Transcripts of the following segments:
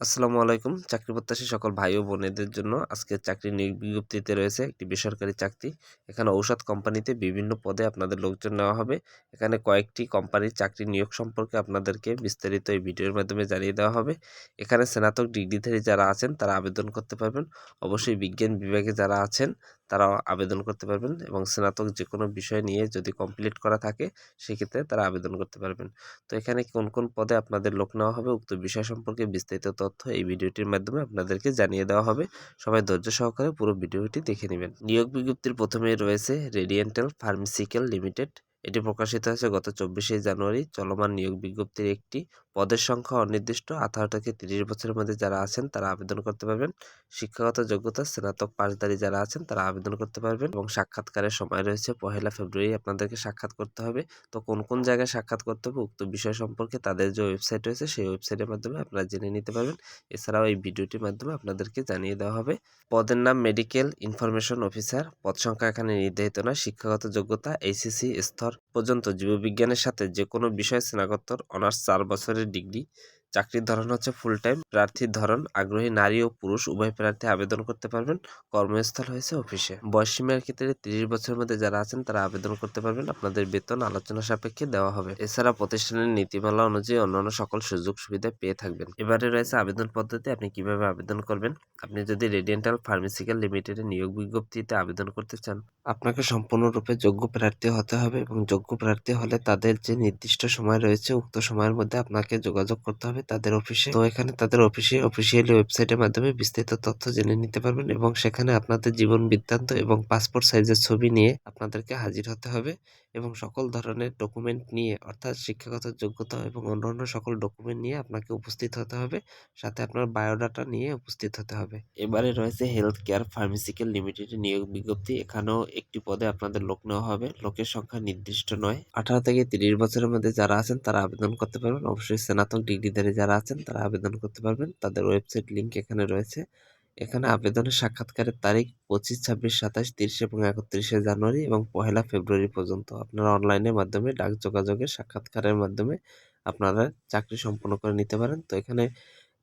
আসসালামু আলাইকুম। চাকরি প্রত্যাশী সকল ভাই ও বোনেদের জন্য আজকে চাকরি বিজ্ঞপ্তিতে রয়েছে একটি বেসরকারি চাকরি। এখানে ঔষধ কোম্পানিতে বিভিন্ন পদে আপনাদের লোকজন নেওয়া হবে। এখানে কয়েকটি কোম্পানির চাকরি নিয়োগ সম্পর্কে আপনাদেরকে বিস্তারিত এই ভিডিওর মাধ্যমে জানিয়ে দেওয়া হবে। এখানে স্নাতক ডিগ্রিধারী যারা আছেন, তারা আবেদন করতে পারবেন। অবশ্যই বিজ্ঞান বিভাগে যারা আছেন তারা আবেদন করতে পারবেন এবং স্নাতক যে কোনো বিষয় নিয়ে যদি কমপ্লিট করা থাকে, সেক্ষেত্রে তারা আবেদন করতে পারবেন। তো এখানে কোন কোন পদে আপনাদের লোক নেওয়া হবে, উক্ত বিষয় সম্পর্কে বিস্তারিত এই ভিডিওটির মাধ্যমে আপনাদেরকে জানিয়ে দেওয়া হবে। সবাই ধৈর্য সহকারে পুরো ভিডিওটি দেখে নেবেন। নিয়োগ বিজ্ঞপ্তির প্রথমে রয়েছে রেডিয়েন্টাল ফার্মাসিক্যাল লিমিটেড। এটি প্রকাশিত হয়েছে গত চব্বিশে জানুয়ারি। চলমান নিয়োগ বিজ্ঞপ্তির একটি পদের সংখ্যা অনির্দিষ্ট। আঠারো থেকে তিরিশ বছরের মধ্যে যারা আছেন, তারা আবেদন করতে পারবেন। শিক্ষাগত যোগ্যতা, স্নাতক পাশদারি যারা আছেন, তারা আবেদন করতে পারবেন। এবং সাক্ষাৎকারের সময় রয়েছে পহেলা ফেব্রুয়ারি। আপনাদেরকে সাক্ষাৎ করতে হবে। তো কোন কোন জায়গায় সাক্ষাৎ করতে হবে, উক্ত বিষয় সম্পর্কে তাদের যে ওয়েবসাইট রয়েছে, সেই ওয়েবসাইটের মাধ্যমে আপনারা জেনে নিতে পারবেন। এছাড়াও এই ভিডিওটির মাধ্যমে আপনাদেরকে জানিয়ে দেওয়া হবে, পদের নাম মেডিকেল ইনফরমেশন অফিসার। পদ সংখ্যা এখানে নির্ধারিত নয়। শিক্ষাগত যোগ্যতা এইসিসি স্তর পর্যন্ত জীববিজ্ঞানের সাথে যে কোনো বিষয়ে স্নাতকোত্তর অনার্স চার বছরের ডিগ্রি চাকরির ধরন হচ্ছে ফুল টাইম প্রার্থীর ধরন আগ্রহী নারী ও পুরুষ, উভয় প্রার্থী আবেদন করতে পারবেন, কর্মস্থল হয়েছে অফিসে। বয়স সীমার ক্ষেত্রে তিরিশ বছরের মধ্যে যারা আছেন, তারা আবেদন করতে পারবেন, আপনাদের বেতন আলোচনা সাপেক্ষে দেওয়া হবে। এছাড়া প্রতিষ্ঠানের নীতিমালা অনুযায়ী অন্যান্য সকল সুযোগ সুবিধা পেয়ে থাকবেন। এবারে রয়েছে আবেদন পদ্ধতি, আপনি কীভাবে আবেদন করবেন? আপনি যদি রেডিয়েন্টাল ফার্মাসিক্যাল লিমিটেডের নিয়োগ বিজ্ঞপ্তিতে আবেদন করতে চান, আপনাকে সম্পূর্ণরূপে যোগ্য প্রার্থী হতে হবে এবং যোগ্য প্রার্থী হলে তাদের যে নির্দিষ্ট সময় রয়েছে, উক্ত সময়ের মধ্যে আপনাকে যোগাযোগ করতে হবে। তাদের অফিসে তো এখানে তাদের অফিসে অফিসিয়ালি ওয়েবসাইটের মাধ্যমে বিস্তারিত তথ্য জেনে নিতে পারবেন এবং সেখানে আপনাদের জীবন বৃত্তান্ত এবং পাসপোর্ট সাইজের ছবি নিয়ে আপনাদেরকে হাজির হতে হবে এবং সকল ধরনের ডকুমেন্ট নিয়ে, অর্থাৎ শিক্ষাগত যোগ্যতা এবং অন্যান্য সকল ডকুমেন্ট নিয়ে আপনাকে উপস্থিত হতে হবে। সাথে আপনার বায়োডাটা নিয়ে উপস্থিত হতে হবে। এবারে রয়েছে হেলথ কেয়ার ফার্মাসিক্যাল লিমিটেডের নিয়োগ বিজ্ঞপ্তি। এখানেও একটি পদে আপনাদের লোক নেওয়া হবে। লোকের সংখ্যা নির্দিষ্ট নয়। আঠারো থেকে তিরিশ বছরের মধ্যে যারা আছেন তারা আবেদন করতে পারবেন। অবশ্যই স্নাতক ডিগ্রিধারী যারা আছেন, তারা আবেদন করতে পারবেন। তাদের ওয়েবসাইট লিঙ্ক এখানে রয়েছে। এখানে আবেদনের সাক্ষাৎকারের তারিখ পঁচিশ, ছাব্বিশ, সাতাশ, তিরিশ এবং একত্রিশে জানুয়ারি এবং পহেলা ফেব্রুয়ারি পর্যন্ত। আপনারা অনলাইনের মাধ্যমে ডাক যোগাযোগের সাক্ষাৎকারের মাধ্যমে আপনারা চাকরি সম্পন্ন করে নিতে পারেন। তো এখানে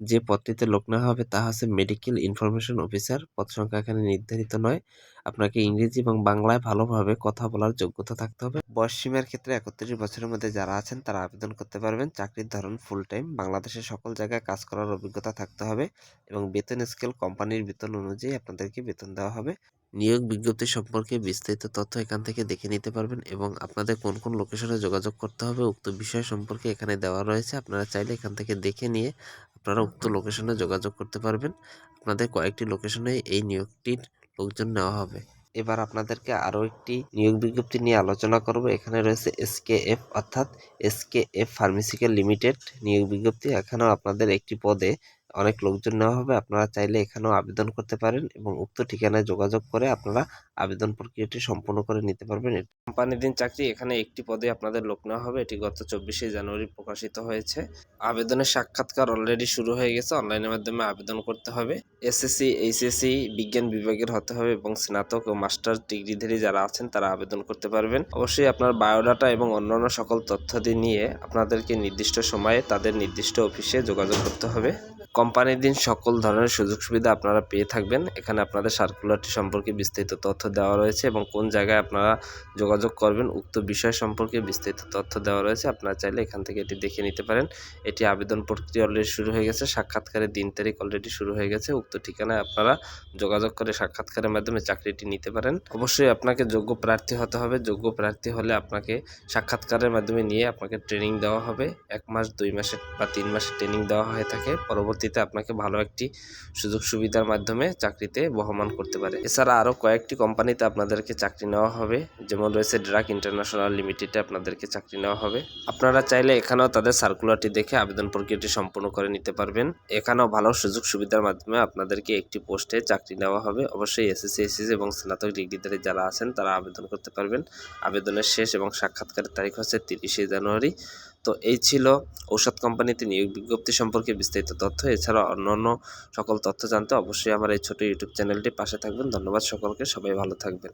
যে পদটিতে লোক নেওয়া হবে তা হচ্ছে মেডিকেল ইনফরমেশন অফিসার পদ সংখ্যা এখানে নির্ধারিত নয়। আপনাকে ইংরেজি এবং বাংলায় ভালোভাবে কথা বলার যোগ্যতা থাকতে হবে। বয়স সীমার ক্ষেত্রে একত্রিশ বছরের মধ্যে যারা আছেন তারা আবেদন করতে পারবেন। চাকরির ধরন ফুল টাইম বাংলাদেশের সকল জায়গায় কাজ করার অভিজ্ঞতা থাকতে হবে এবং বেতন স্কেল কোম্পানির বেতন অনুযায়ী আপনাদেরকে বেতন দেওয়া হবে। নিয়োগ বিজ্ঞপ্তি সম্পর্কে বিস্তারিত তথ্য এখান থেকে দেখে নিতে পারবেন এবং আপনাদের কোন কোন লোকেশনে যোগাযোগ করতে হবে, উক্ত বিষয় সম্পর্কে এখানে দেওয়া রয়েছে। আপনারা চাইলে এখান থেকে দেখে নিয়ে আপনারা উক্ত লোকেশনে যোগাযোগ করতে পারবেন। আপনাদের কয়েকটি লোকেশনে এই নিয়োগটির লোকজন নেওয়া হবে। এবার আপনাদেরকে আরও একটি নিয়োগ বিজ্ঞপ্তি নিয়ে আলোচনা করব। এখানে রয়েছে এসকেএফ অর্থাৎ এসকেএফ ফার্মেসিক্যাল লিমিটেড নিয়োগ বিজ্ঞপ্তি। এখানেও আপনাদের একটি পদে অনেক লোকজন নেওয়া হবে। আপনারা চাইলে এখানেও আবেদন করতে পারেন এবং উক্ত ঠিকানায় যোগাযোগ করে আপনারা আবেদন প্রক্রিয়াটি সম্পূর্ণ করে নিতে পারবেন। কোম্পানির দিন চাকরি, এখানে একটি পদে আপনাদের লোক নেওয়া হবে। এটি গত চব্বিশে জানুয়ারি প্রকাশিত হয়েছে। আবেদনের সাক্ষাৎকার অলরেডি শুরু হয়ে গেছে। অনলাইনের মাধ্যমে আবেদন করতে হবে। এসএসসি এইচএসসি বিজ্ঞান বিভাগের হতে হবে এবং স্নাতক ও মাস্টার্স ডিগ্রিধারী যারা আছেন তারা আবেদন করতে পারবেন। অবশ্যই আপনার বায়োডাটা এবং অন্যান্য সকল তথ্যাদি নিয়ে আপনাদেরকে নির্দিষ্ট সময়ে তাদের নির্দিষ্ট অফিসে যোগাযোগ করতে হবে। কোম্পানির দিন সকল ধরনের সুযোগ সুবিধা আপনারা পেয়ে থাকবেন। এখানে আপনাদের সার্কুলারটি সম্পর্কে বিস্তারিত তথ্য দেওয়া রয়েছে এবং কোন জায়গায় আপনারা যোগাযোগ করবেন উক্ত বিষয় সম্পর্কে বিস্তারিত তথ্য দেওয়া রয়েছে। আপনারা চাইলে এখান থেকে এটি দেখে নিতে পারেন। এটি আবেদন প্রক্রিয়া অলরেডি শুরু হয়ে গেছে। সাক্ষাৎকারের দিন তারিখ অলরেডি শুরু হয়ে গেছে। উক্ত ঠিকানায় আপনারা যোগাযোগ করে সাক্ষাৎকারের মাধ্যমে চাকরিটি নিতে পারেন। অবশ্যই আপনাকে যোগ্য প্রার্থী হতে হবে। যোগ্য প্রার্থী হলে আপনাকে সাক্ষাৎকারের মাধ্যমে নিয়ে আপনাকে ট্রেনিং দেওয়া হবে। এক মাস, দুই মাসের বা তিন মাসের ট্রেনিং দেওয়া হয়ে থাকে। পরবর্তীতে আপনাকে ভালো একটি সুযোগ সুবিধার মাধ্যমে চাকরিতে বহমান করতে পারে। এছাড়া আরও কয়েকটি কোম্পানিতে আপনাদেরকে চাকরি নেওয়া হবে, যেমন রয়েছে ড্রাগ ইন্টারন্যাশনাল লিমিটেডে আপনাদেরকে চাকরি নেওয়া হবে। আপনারা চাইলে এখানেও তাদের সার্কুলারটি দেখে আবেদন প্রক্রিয়াটি সম্পূর্ণ করে নিতে পারবেন। এখানেও ভালো সুযোগ সুবিধার মাধ্যমে আপনাদেরকে একটি পোস্টে চাকরি নেওয়া হবে। অবশ্যই এসএসসি এসএসসি এবং স্নাতক ডিগ্রিধারী যারা আছেন তারা আবেদন করতে পারবেন। আবেদনের শেষ এবং সাক্ষাৎকারের তারিখ হচ্ছে তিরিশে জানুয়ারি। তো এই ছিল ঔষধ কোম্পানিতে নিয়োগ বিজ্ঞপ্তি সম্পর্কে বিস্তারিত তথ্য। এছাড়া অন্যান্য সকল তথ্য জানতে অবশ্যই আমার এই ছোট ইউটিউব চ্যানেলটি পাশে থাকবেন। ধন্যবাদ সকলকে। সবাই ভালো থাকবেন।